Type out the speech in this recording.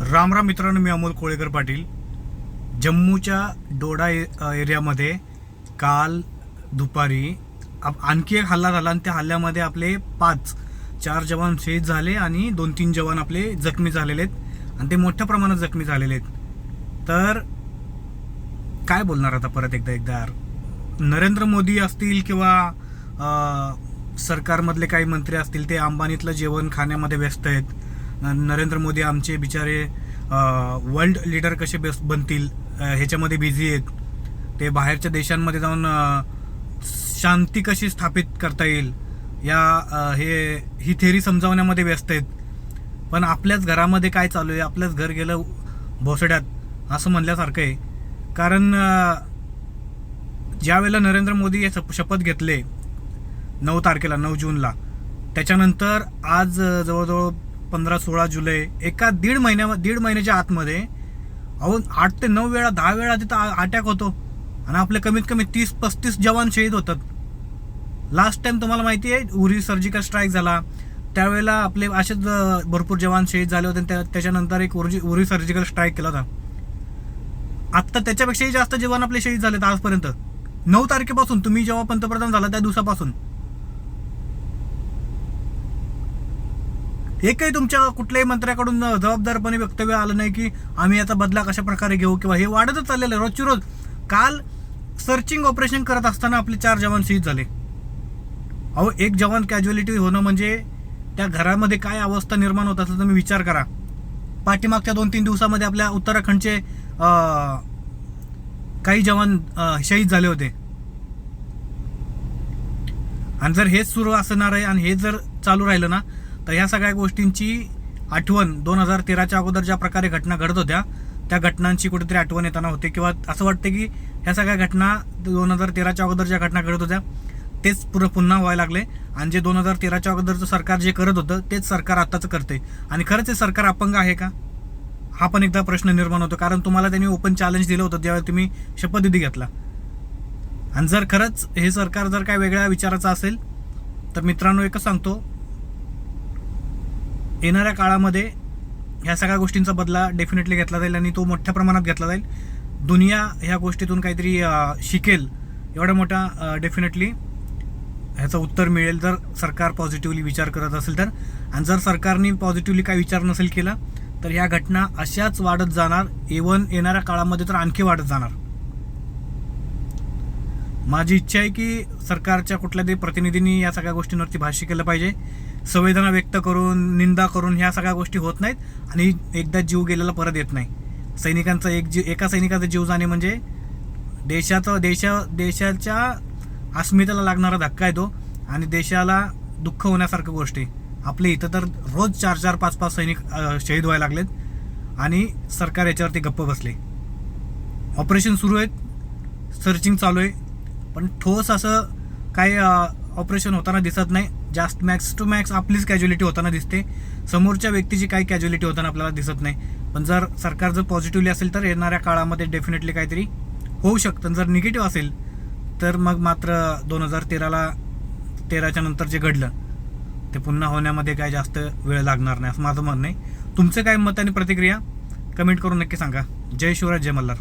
राम राम मित्रांनो मी अमोल कोळेकर पाटील. जम्मूच्या डोडा ए- एरियामध्ये काल दुपारी आप- आणखी एक हल्ला झाला आणि त्या हल्ल्यामध्ये आपले पाच चार जवान शहीद झाले आणि दोन तीन जवान आपले जखमी झालेले आहेत आणि ते मोठ्या प्रमाणात जखमी झालेले आहेत. तर काय बोलणार आता परत एकदा एकदा नरेंद्र मोदी असतील किंवा सरकारमधले काही मंत्री असतील ते अंबानीतलं जेवण खाण्यामध्ये व्यस्त आहेत. नरेंद्र मोदी आमचे बिचारे वर्ल्ड लीडर कसे बेस बनतील ह्याच्यामध्ये बिझी आहेत. ते बाहेरच्या देशांमध्ये जाऊन शांती कशी स्थापित करता येईल या हे ही थेरी समजावण्यामध्ये व्यस्त आहेत. पण आपल्याच घरामध्ये काय चालू आहे आपल्याच घर गेलं भोसड्यात असं म्हणल्यासारखं आहे. कारण ज्यावेळेला नरेंद्र मोदी हे शप- शपथ घेतले नऊ तारखेला नऊ जूनला त्याच्यानंतर आज जवळजवळ पंधरा सोळा जुलै एका दीड महिन्या दीड महिन्याच्या आतमध्ये अहो आठ ते नऊ वेळा दहा वेळा तिथं अटॅक होतो. आणि आपले कमीत कमी तीस पस्तीस जवान शहीद होतात. लास्ट टाइम तुम्हाला माहिती आहे उरी सर्जिकल स्ट्राईक झाला. त्यावेळेला आपले असेच भरपूर जवान शहीद झाले होते. आणि त्या- त्याच्यानंतर एक उर्जी उरी सर्जिकल स्ट्राईक केला होता. आत्ता त्याच्यापेक्षाही जास्त जवान आपले शहीद झालेत आजपर्यंत. नऊ तारखेपासून तुम्ही जेव्हा पंतप्रधान झाला त्या दिवसापासून. एकही तुमच्या कुठल्याही मंत्र्याकडून जबाबदारपणे वक्तव्य आलं नाही की आम्ही याचा बदला कशा प्रकारे घेऊ किंवा हे वाढतच चाललेलं आहे. रोजची रोज काल सर्चिंग ऑपरेशन करत असताना आपले चार जवान शहीद झाले. अहो एक जवान कॅज्युअलिटी होणं म्हणजे त्या घरामध्ये काय अवस्था निर्माण होत असेल तुम्ही विचार करा. पाठीमागच्या दोन तीन दिवसामध्ये आपल्या उत्तराखंडचे काही जवान शहीद झाले होते. आणि जर हेच सुरू असणार आहे आणि हे जर चालू राहिलं ना तर ह्या सगळ्या गोष्टींची आठवण दोन हजार तेराच्या अगोदर ज्या प्रकारे घटना घडत होत्या त्या घटनांची कुठेतरी आठवण येताना होते. किंवा असं वाटतं की ह्या सगळ्या घटना दोन हजार तेराच्या अगोदर ज्या घटना घडत होत्या तेच पुरं पुन्हा व्हायला लागले. आणि जे दोन हजार तेराच्या अगोदरचं सरकार जे करत होतं तेच सरकार आत्ताचं करते. आणि खरंच हे सरकार अपंग आहे का? हा पण एकदा प्रश्न निर्माण होतो. कारण तुम्हाला त्यांनी ओपन चॅलेंज दिलं होतं ज्यावेळी तुम्ही शपथविधी घेतला. आणि जर खरंच हे सरकार जर काय वेगळ्या विचाराचं असेल तर मित्रांनो एकच सांगतो येणाऱ्या काळामध्ये ह्या सगळ्या गोष्टींचा बदला डेफिनेटली घेतला जाईल आणि तो मोठ्या प्रमाणात घेतला जाईल. दुनिया ह्या गोष्टीतून काहीतरी शिकेल. एवढ्या मोठा डेफिनेटली ह्याचं उत्तर मिळेल जर सरकार पॉझिटिव्हली विचार करत असेल तर. आणि जर सरकारने पॉझिटिव्हली काही विचार नसेल केला तर ह्या घटना अशाच वाढत जाणार. इवन येणाऱ्या काळामध्ये तर आणखी वाढत जाणार. माझी इच्छा आहे की सरकारच्या कुठल्या तरी प्रतिनिधींनी या सगळ्या गोष्टींवरती भाष्य केलं पाहिजे. संवेदना व्यक्त करून निंदा करून ह्या सगळ्या गोष्टी होत नाहीत आणि एकदा जीव गेलेला परत येत नाही. सैनिकांचा एक जीव एका सैनिकाचा जीव जाणे म्हणजे देशाचं देशा देशाच्या अस्मितेला लागणारा धक्का आहे तो आणि देशाला दुःख होण्यासारखं गोष्ट आहे. आपले इथं तर रोज चार चार पाच पाच सैनिक शहीद व्हायला लागलेत आणि सरकार याच्यावरती गप्प बसले. ऑपरेशन सुरू आहेत सर्चिंग चालू आहे. पण ठोस असं काय ऑपरेशन होताना दिसत नाही. जास्त मॅक्स टू मॅक्स आपलीच कॅज्युअलिटी होताना दिसते. समोरच्या व्यक्तीची काही कॅज्युअलिटी होताना आपल्याला दिसत नाही. पण जर सरकार जर पॉझिटिव्हली असेल तर येणाऱ्या काळामध्ये डेफिनेटली काहीतरी होऊ शकतं. जर निगेटिव्ह असेल तर मग मात्र दोन हजार तेराला तेराच्या नंतर जे घडलं ते पुन्हा होण्यामध्ये काय जास्त वेळ लागणार नाही असं माझं म्हणणं आहे. तुमचं काय मत आणि प्रतिक्रिया? कमेंट करून नक्की सांगा. जय शिवराज जय मल्हार.